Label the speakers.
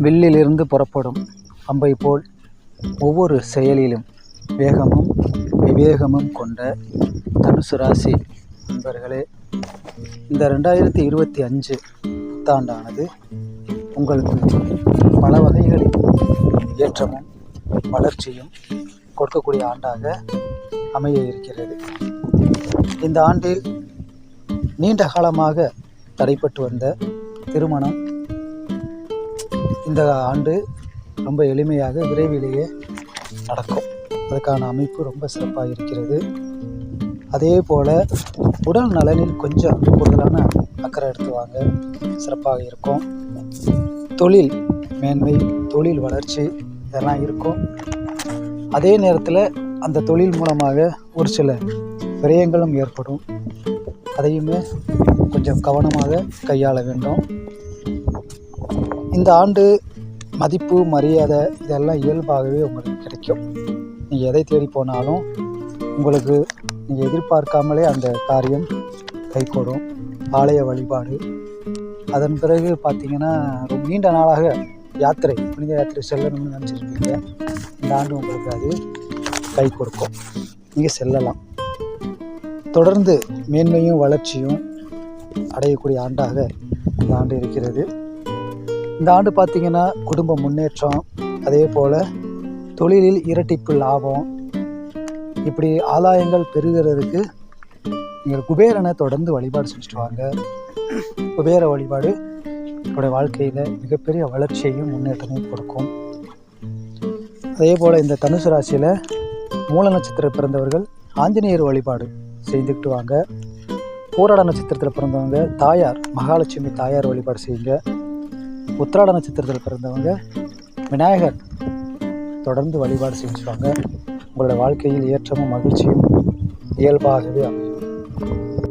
Speaker 1: வில்லிலிருந்து புறப்படும் அம்பை போல் ஒவ்வொரு செயலிலும் வேகமும் விவேகமும் கொண்ட தனுசு ராசி நண்பர்களே இந்த ரெண்டாயிரத்தி இருபத்தி அஞ்சு புத்தாண்டானது உங்களுக்கு பல வகைகளில் ஏற்றமும் வளர்ச்சியும் கொடுக்கக்கூடிய ஆண்டாக அமைய இருக்கிறது. இந்த ஆண்டில் நீண்ட காலமாக தடைப்பட்டு வந்த திருமணம் இந்த ஆண்டு ரொம்ப எளிமையாக விரைவிலேயே நடக்கும். அதுக்கான அமைப்பு ரொம்ப சிறப்பாக இருக்கிறது அதே போல் உடல் நலனில் கொஞ்சம் கூடுதலான அக்கறை எடுத்து வாங்க சிறப்பாக இருக்கும். தொழில் மேன்மை தொழில் வளர்ச்சி இதெல்லாம் இருக்கும். அதே நேரத்தில் அந்த தொழில் மூலமாக ஒரு சில விரயங்களும் ஏற்படும். அதையுமே கொஞ்சம் கவனமாக கையாள வேண்டும். இந்த ஆண்டு மதிப்பு மரியாதை இதெல்லாம் இயல்பாகவே உங்களுக்கு கிடைக்கும். நீங்கள் எதை தேடி போனாலும் உங்களுக்கு நீங்கள் எதிர்பார்க்காமலே அந்த காரியம் கைகூடும். ஆலய வழிபாடு. அதன் பிறகு பார்த்திங்கன்னா ரொம்ப நீண்ட நாளாக யாத்திரை புனித யாத்திரை செல்லணும்னு நினச்சிருக்கீங்க. இந்த ஆண்டு உங்களுக்கு அது கை கொடுக்கும். நீங்கள் செல்லலாம். தொடர்ந்து மேன்மையும் வளர்ச்சியும் அடையக்கூடிய ஆண்டாக இந்த ஆண்டு இருக்கிறது. இந்த ஆண்டு பார்த்திங்கன்னா குடும்ப முன்னேற்றம் அதே போல் தொழிலில் இரட்டிப்பு லாபம். இப்படி ஆதாயங்கள் பெருகிறதுக்கு நீங்கள் குபேரனை தொடர்ந்து வழிபாடு செஞ்சுட்டு வாங்க. குபேர வழிபாடு உங்களுடைய வாழ்க்கையில் மிகப்பெரிய வளர்ச்சியையும் முன்னேற்றமும் கொடுக்கும். அதே போல் இந்த தனுசு ராசியில் மூல நட்சத்திரம் பிறந்தவர்கள் ஆஞ்சநேயர் வழிபாடு செய்துக்கிட்டு வாங்க. போராட நட்சத்திரத்தில் பிறந்தவங்க தாயார் மகாலட்சுமி தாயார் வழிபாடு செய்யுங்க. உத்திராட நட்சத்திரத்தில் பிறந்தவங்க விநாயகர் தொடர்ந்து வழிபாடு செஞ்சுவாங்க உங்களோட வாழ்க்கையில் ஏற்றமும் மகிழ்ச்சியும் இயல்பாகவே அமையும்.